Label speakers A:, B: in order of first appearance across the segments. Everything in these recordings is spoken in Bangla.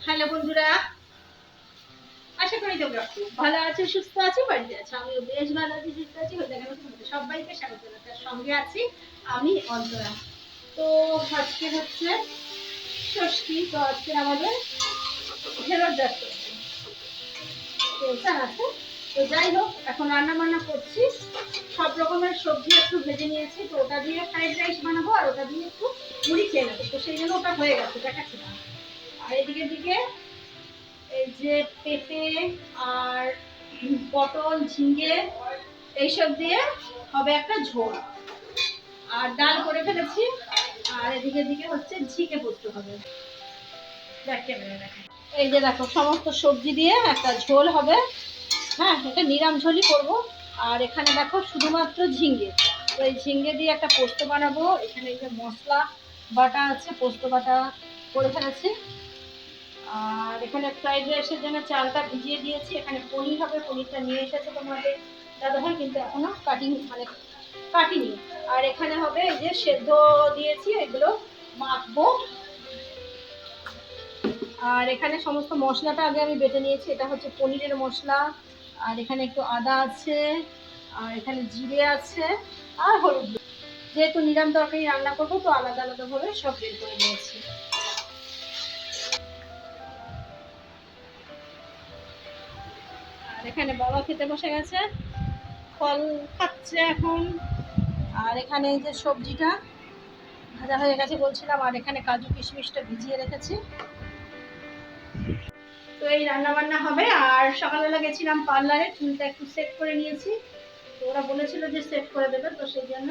A: হ্যালো বন্ধুরা, আশা করি তোমরা খুব ভালো আছো, সুস্থ আছো, বাড়িতে আছো। আমিও বেশ ভালো আছি, সুস্থ আছি, হয়ে গেল তোমাদের সবাইকে স্বাগত আর সঙ্গে আছি আমি অন্তরা। তো আজকে হচ্ছে ষষ্ঠী, তো আজকে আমাদের ফেরত যাচ্ছে আছে তো যাই হোক, এখন রান্না বান্না করছি। সব রকমের সবজি একটু ভেজে নিয়েছি, তো ওটা দিয়ে ফ্রাইড রাইস বানাবো আর ওটা দিয়ে একটু মুড়ি খেয়ে নেব। তো সেই জন্য ওটা হয়ে গেছে, দেখাচ্ছি না। আর এদিকে দিকে এই যে পেঁপে আর পটল ঝিঙ্গে এইসব দিয়ে হবে একটা ঝোল। আর ডাল করে ফেলেছি, আর এদিকে দিকে হচ্ছে ঝিকে পড়তে হবে। দেখে। এই যে দেখো, সমস্ত সবজি দিয়ে একটা ঝোল হবে। হ্যাঁ এটা নিরাম ঝোলই করব। আর এখানে দেখো শুধুমাত্র ঝিঙ্গে। তো এই ঝিঙ্গে দিয়ে একটা পোস্ত বানাবো। এখানে এই যে মশলা বাটা আছে, পোস্ত বাটা করে ফেলেছি। আর এখানে ফ্রাইড রাইসের জন্য চালটা ভিজিয়ে দিয়েছি। এখানে পনির হবে, পনিরটা নিয়ে এসেছে তোমাদের দাদাভাই, কিন্তু এখনও কাটিং মানে কাটিনি। আর এখানে হবে এই যে সেদ্ধ দিয়েছি, এগুলো মাখবো। আর এখানে সমস্ত মশলাটা আগে আমি বেটে নিয়েছি। এটা হচ্ছে পনিরের মশলা। আর এখানে একটু আদা আছে, আর এখানে জিরে আছে, আর হলুদ যেহেতু নিরাম তরকারি রান্না করব, তো আলাদা আলাদাভাবে সব বের করে নিয়েছি। আর এখানে বাবা খেতে বসে গেছে, ফল খাচ্ছে এখন। আর এখানে এই যে সবজিটা ভাজা হয়ে গেছে বলছিলাম, আর এখানে কাজু কিশমিশটা ভিজিয়ে রেখেছি। তো এই রান্না বান্না হবে। আর সকালবেলা গেছিলাম পার্লারে, চুলটা একটু সেট করে নিয়েছি। তো ওরা বলেছিল যে সেট করে দেবে, তো সেই জন্য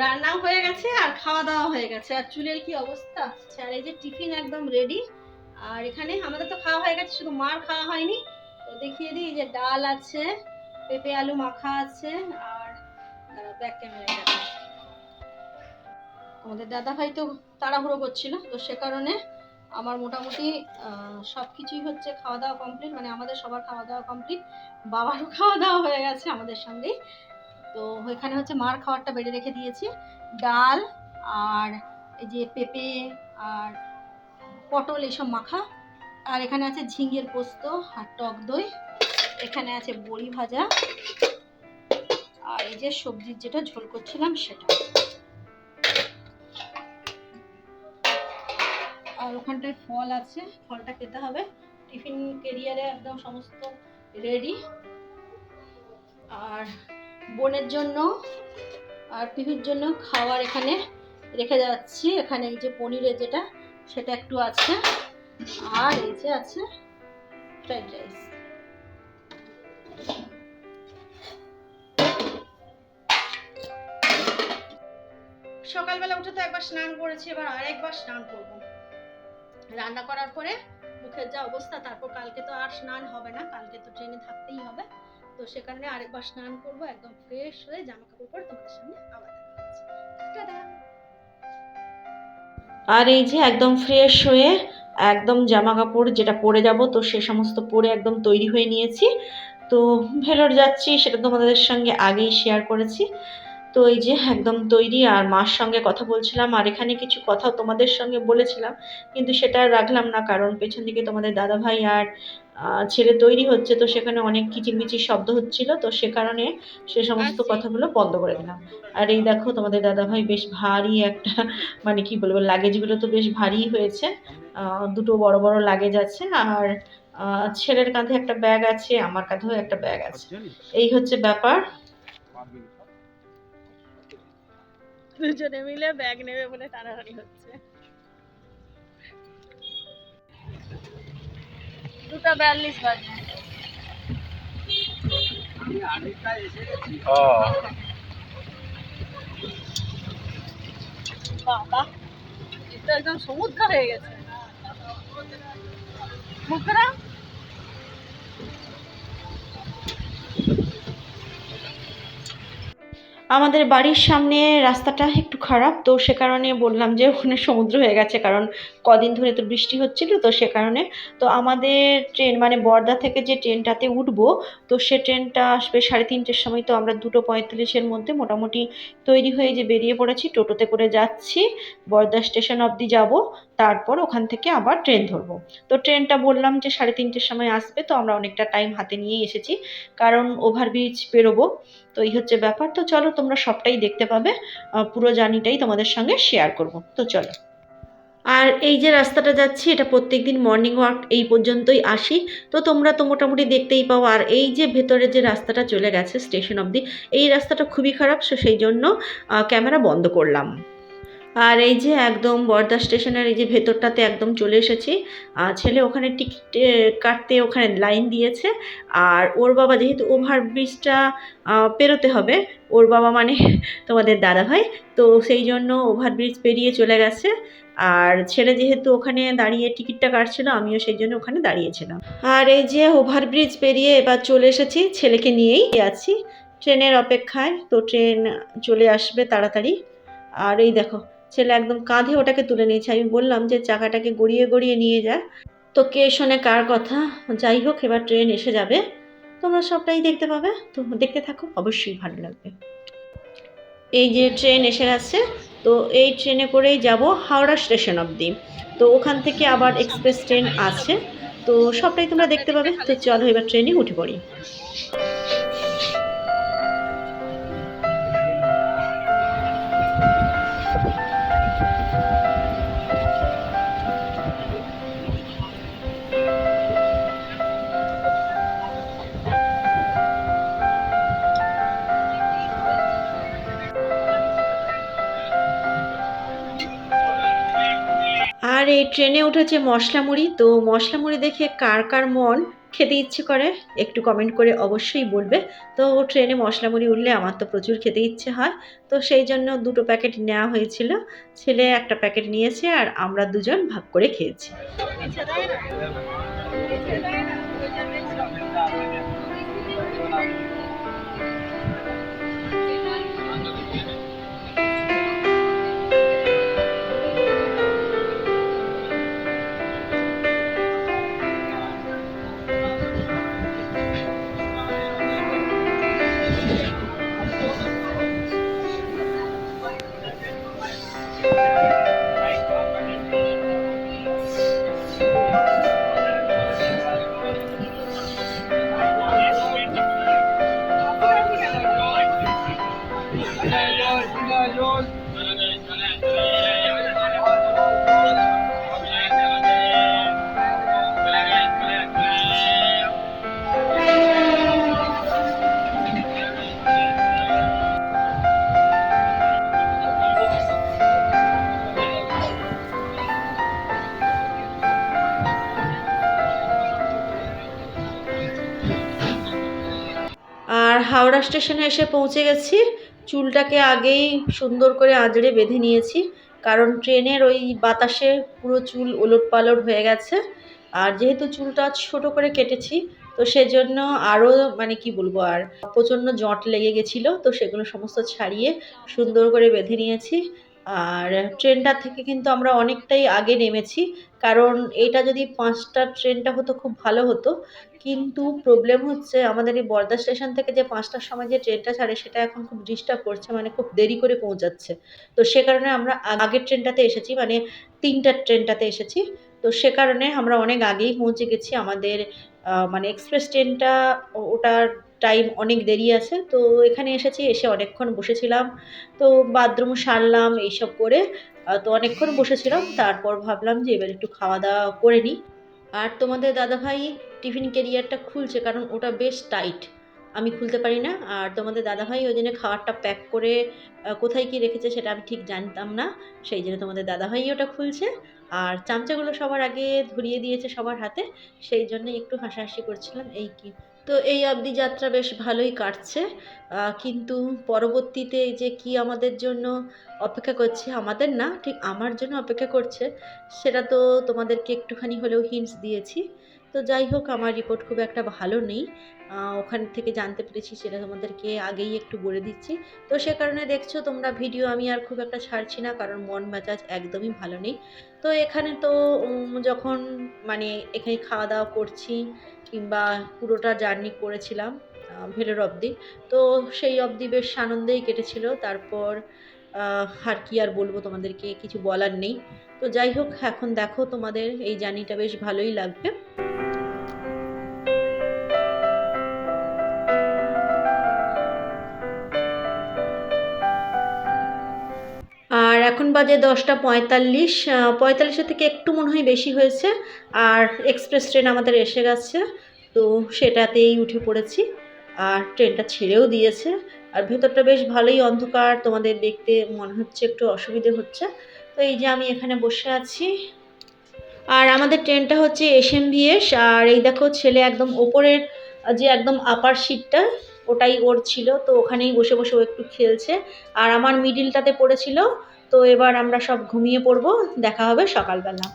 A: রান্নাও হয়ে গেছে আর খাওয়া দাওয়া হয়ে গেছে। আর চুলের কি অবস্থা? আর এই যে টিফিন একদম রেডি আর এখানে আমাদের তো খাওয়া হয়ে গেছে, শুধু মার খাওয়া হয়নি। তো দেখিয়ে দিই যে ডাল আছে, পেঁপে আলু মাখা আছে, আর ব্যাক ক্যামেরা আমাদের দাদা ভাই তো তাড়াহুড়ো করছিল, তো সে কারণে আমার মোটামুটি সব কিছুই হচ্ছে খাওয়া দাওয়া কমপ্লিট মানে আমাদের সবার খাওয়া দাওয়া কমপ্লিট বাবারও খাওয়া দাওয়া হয়ে গেছে আমাদের সঙ্গেই তো এখানে হচ্ছে মার খাবারটা বেড়ে রেখে দিয়েছি। ডাল আর এই যে পেঁপে আর পটল এইসব মাখা। আর এখানে আছে ঝিঙ্গের পোস্ত আর টক দই। এখানে আছে বড়ি ভাজা। আর এই যে সবজির যেটা ঝোল করছিলাম সেটা। ওখানটায় ফল আছে, ফলটা খেতে হবে। টিফিন কেরিয়ারে একদম সমস্ত রেডি আর বোনের জন্য, আর পিভির জন্য খাওয়ার এখানে রেখে যাচ্ছি। এখানে এই যে পনিরের যেটা, সেটা একটু আছে। আর এই যে আছে ফ্রাইড রাইস সকালবেলা উঠে তো একবার স্নান করেছি, এবার আরেকবার স্নান করব। রান্না করার পরে মুখের যা অবস্থা, তারপর কালকে তো আর স্নান হবে না, কালকে তো ট্রেনে থাকতেই হবে। তো সে কারণে আরেকবার স্নান করব, একদম ফ্রেশ হয়ে জামা কাপড় পরে তোমাদের সামনে আবার
B: আর এই যে একদম ফ্রেশ হয়ে একদম জামা কাপড় যেটা পরে যাব, তো সে সমস্ত পরে একদম তৈরি হয়ে নিয়েছি। তো ভেলোর যাচ্ছি, সেটা তোমাদের সঙ্গে আগেই শেয়ার করেছি। তো এই যে একদম তৈরি আর মার সঙ্গে কথা বলছিলাম আর এখানে কিছু কথা তোমাদের সঙ্গে বলেছিলাম কিন্তু সেটা রাখলাম না কারণ পেছন দিকে তোমাদের দাদাভাই আর ছেলে তৈরি হচ্ছে তো সেখানে অনেক কিচিরমিচির শব্দ হচ্ছিল তো সে কারণে সে সমস্ত
A: আচ্ছা।
B: কথাগুলো বন্ধ করে দিলাম। আর এই দেখো তোমাদের দাদাভাই বেশ ভারী একটা মানে কি বলব লাগেজগুলো তো বেশ ভারী হয়েছে দুটো বড় বড় লাগেজ আছে আর ছেলের কাঁধে একটা ব্যাগ আছে আমার কাঁধেও একটা ব্যাগ আছে। এই হচ্ছে ব্যাপার।
A: দুজনে মিলে ব্যাগ নেবে বলে টানাটানি হচ্ছে। দুটা বিয়াল্লিশ বাজে। বাবা এটা একদম সমুদ্র হয়ে গেছে। মুখরা?
B: আমাদের বাড়ির সামনে রাস্তাটা একটু খারাপ, তো সে কারণে বললাম যে ওখানে সমুদ্র হয়ে গেছে, কারণ কদিন ধরে তো বৃষ্টি হচ্ছিল, তো সে কারণে। তো আমাদের ট্রেন মানে বর্ধা থেকে যে ট্রেনটাতে উঠবো, তো সে ট্রেনটা আসবে সাড়ে তিনটের সময়, তো আমরা দুটো পঁয়তাল্লিশের মধ্যে মোটামুটি তৈরি হয়ে যে বেরিয়ে পড়েছি, টোটোতে করে যাচ্ছি, বর্ধা স্টেশন অবধি যাব। তারপর ওখান থেকে আবার ট্রেন ধরবো। তো ট্রেনটা বললাম যে সাড়ে তিনটের সময় আসবে, তো আমরা অনেকটা টাইম হাতে নিয়েই এসেছি। কারণ ওভারব্রিজ পেরোবো, তো এই হচ্ছে ব্যাপার। তো চলো, তোমরা সবটাই দেখতে পাবে। পুরো জার্নিটাই তোমাদের সঙ্গে শেয়ার করব। তো চলো। আর এই যে রাস্তাটা যাচ্ছি, এটা প্রত্যেক দিন মর্নিং ওয়াক এই পর্যন্তই আসি। তো তোমরা তো মোটামুটি দেখতেই পাও। আর এই যে ভেতরে যে রাস্তাটা চলে গেছে স্টেশন অবধি, এই রাস্তাটা খুবই খারাপ, সো সেই জন্য ক্যামেরা বন্ধ করলাম। আর এই যে একদম বর্ধা স্টেশনের এই যে ভেতরটাতে একদম চলে এসেছি। আর ছেলে ওখানে টিকিট কাটতে ওখানে লাইন দিয়েছে। আর ওর বাবা যেহেতু ওভারব্রিজটা পেরোতে হবে, ওর বাবা মানে তোমাদের দাদা ভাই তো সেই জন্য ওভারব্রিজ পেরিয়ে চলে গেছে। আর ছেলে যেহেতু ওখানে দাঁড়িয়ে টিকিটটা কাটছিল, আমিও সেই জন্য ওখানে দাঁড়িয়েছিলাম। আর এই যে ওভারব্রিজ পেরিয়ে এবার চলে এসেছি ছেলেকে নিয়েই। আছি ট্রেনের অপেক্ষায়, তো ট্রেন চলে আসবে তাড়াতাড়ি। আর এই দেখো ছেলে একদম কাঁধে ওটাকে তুলে নিয়েছে। আমি বললাম যে, চাকাটাকে গড়িয়ে গড়িয়ে নিয়ে যা। তো কে শোনে কার কথা? যাই হোক, এবার ট্রেন এসে যাবে। তোমরা সবটাই দেখতে পাবে। তো দেখতে থাকো, অবশ্যই ভালো লাগবে। এই যে ট্রেন এসে গেছে, তো এই ট্রেনে করেই যাব হাওড়া স্টেশন অবধি। তো ওখান থেকে আবার এক্সপ্রেস ট্রেন আছে। তো সবটাই তোমরা দেখতে পাবে। তো চলো এবার ট্রেনে উঠে পড়ি। এই ট্রেনে উঠেছে মশলা মুড়ি তো মশলা মুড়ি দেখে কার কার মন খেতে ইচ্ছে করে, একটু কমেন্ট করে অবশ্যই বলবে। তো ট্রেনে মশলা মুড়ি উঠলে আমার তো প্রচুর খেতে ইচ্ছে হয়। তো সেই জন্য দুটো প্যাকেট নেওয়া হয়েছিল। ছেলে একটা প্যাকেট নিয়েছে আর আমরা দুজন ভাগ করে খেয়েছি। আর হাওড়া স্টেশনে এসে পৌঁছে গেছি। চুলটাকে আগেই সুন্দর করে আঁচড়ে বেঁধে নিয়েছি, কারণ ট্রেনের ওই বাতাসে পুরো চুল ওলট পালট হয়ে গেছে। আর যেহেতু চুলটা ছোট করে কেটেছি, তো সেজন্য আরও মানে কি বলব আর প্রচণ্ড জট লেগে গেছিল, তো সেগুলো সমস্ত ছাড়িয়ে সুন্দর করে বেঁধে নিয়েছি। আর ট্রেনটা থেকে কিন্তু আমরা অনেকটাই আগে নেমেছি। কারণ এটা যদি পাঁচটা ট্রেনটা হতো খুব ভালো হতো। কিন্তু প্রবলেম হচ্ছে আমাদের এই বর্ধা স্টেশন থেকে যে পাঁচটার সময় যে ট্রেনটা ছাড়ে, সেটা এখন খুব ডিস্টার্ব করছে মানে খুব দেরি করে পৌঁছাচ্ছে। তো সে কারণে আমরা আগের ট্রেনটাতে এসেছি মানে তিনটার ট্রেনটাতে এসেছি। তো সে কারণে আমরা অনেক আগেই পৌঁছে গেছি আমাদের মানে এক্সপ্রেস ট্রেনটা ওটার টাইম অনেক দেরি আছে, তো এখানে এসেছি, এসে অনেকক্ষণ বসেছিলাম, তো বাথরুম সারলাম, এইসব করে তো অনেকক্ষণ বসেছিলাম, তারপর ভাবলাম যে এবার একটু খাওয়া দাওয়া করে নিই। আর তোমাদের দাদাভাই টিফিন ক্যারিয়ারটা খুলছে, কারণ ওটা বেশ টাইট আমি খুলতে পারি না, আর তোমাদের দাদাভাই ওই জন্য খাবারটা প্যাক করে কোথায় কি রেখেছে সেটা আমি ঠিক জানতাম না, সেই জন্য তোমাদের দাদাভাই ওটা খুলছে, আর চামচাগুলো সবার আগে ধরিয়ে দিয়েছে সবার হাতে, সেই জন্য একটু হাসাহাসি করছিলাম, এই কি তো এই অবধি যাত্রা বেশ ভালোই কাটছে। কিন্তু পরবর্তীতে যে কি আমাদের জন্য অপেক্ষা করছে, আমাদের না, ঠিক আমার জন্য অপেক্ষা করছে, সেটা তো তোমাদেরকে একটুখানি হলেও হিন্টস দিয়েছি। তো যাই হোক, আমার রিপোর্ট খুব একটা ভালো নেই। ওখান থেকে জানতে পেরেছি সেটা তোমাদেরকে আগেই একটু বলে দিচ্ছি। তো সে কারণে দেখছ তোমরা ভিডিও আমি আর খুব একটা ছাড়ছি না, কারণ মন মেজাজ একদমই ভালো নেই। তো এখানে তো যখন মানে এখানে খাওয়া দাওয়া করছি কিংবা পুরোটা জার্নি করেছিলাম ভেলোর অবধি, তো সেই অবধি বেশ আনন্দেই কেটেছিল। তারপর আর কি আর বলব তোমাদেরকে, কিছু বলার নেই। তো যাই হোক, এখন দেখো তোমাদের এই জার্নিটা বেশ ভালোই লাগবে। এখন বাজে দশটা পঁয়তাল্লিশ পঁয়তাল্লিশের থেকে একটু মনে হয় বেশি হয়েছে, আর এক্সপ্রেস ট্রেন আমাদের এসে গেছে, তো সেটাতেই উঠে পড়েছি, আর ট্রেনটা ছেড়েও দিয়েছে, আর ভেতরটা বেশ ভালোই অন্ধকার, তোমাদের দেখতে মনে হচ্ছে একটু অসুবিধে হচ্ছে, তো এই যে আমি এখানে বসে আছি, আর আমাদের ট্রেনটা হচ্ছে এসএমভিএস আর এই দেখো ছেলে একদম ওপরের যে একদম আপার সিটটা ওটাই ওর ছিল, তো ওখানেই বসে বসে ও একটু খেলছে, আর আমার মিডিলটাতে পড়েছিল তো এবার আমরা সব ঘুমিয়ে পড়ব, দেখা হবে সকালবেলা।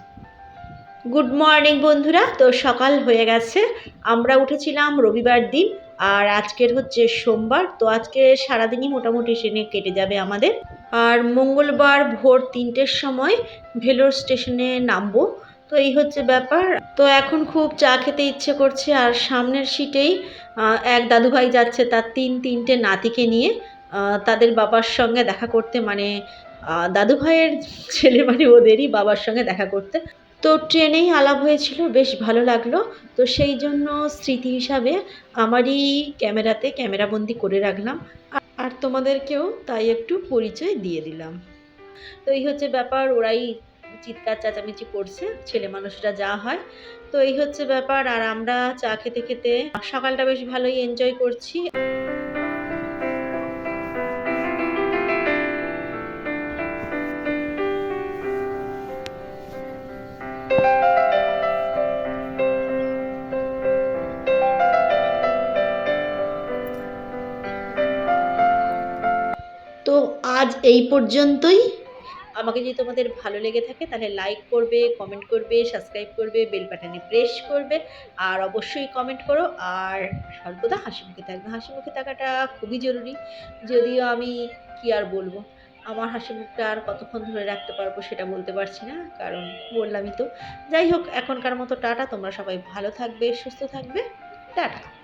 B: গুড মর্নিং বন্ধুরা। তো সকাল হয়ে গেছে। আমরা উঠেছিলাম রবিবার দিন, আর আজকের হচ্ছে সোমবার। তো আজকে সারাদিনই মোটামুটি ট্রেনে কেটে যাবে আমাদের। আর মঙ্গলবার ভোর তিনটের সময় ভেলোর স্টেশনে নামবো। তো এই হচ্ছে ব্যাপার। তো এখন খুব চা খেতে ইচ্ছে করছে, আর সামনের সিটেই এক দাদুভাই যাচ্ছে তার তিন তিনটে নাতিকে নিয়ে। তাদের বাবার সঙ্গে দেখা করতে মানে আহ, দাদুভাইয়ের ছেলে মানে ওদেরই বাবার সঙ্গে দেখা করতে। তো ট্রেনেই আলাপ হয়েছিল বেশ ভালো লাগল। তো সেই জন্য স্মৃতি হিসাবে আমারই ক্যামেরাতে ক্যামেরাবন্দি করে রাখলাম। আর তোমাদেরকেও তাই একটু পরিচয় দিয়ে দিলাম। তো এই হচ্ছে ব্যাপার ওরাই চিৎকার চেঁচামেচি করছে ছেলে মানুষরা যা হয়। তো এই হচ্ছে ব্যাপার আর আমরা চা খেতে খেতে সকালটা বেশ ভালোই এনজয় করছি। এই পর্যন্তই। আমাকে যদি তোমাদের ভালো লেগে থাকে তাহলে লাইক করবে কমেন্ট করবে সাবস্ক্রাইব করবে বেল বাটনে প্রেস করবে, আর অবশ্যই কমেন্ট করো। আর সর্বদা হাসি মুখে থাকবে। হাসি মুখে থাকাটা খুবই জরুরি। যদিও আমি কি আর বলব? আমার হাসি মুখটা আর কতক্ষণ ধরে রাখতে পারব সেটা বলতে পারছি না, কারণ বললামই তো। যাই হোক, এখনকার মতো টাটা। তোমরা সবাই ভালো থাকবে, সুস্থ থাকবে। টাটা।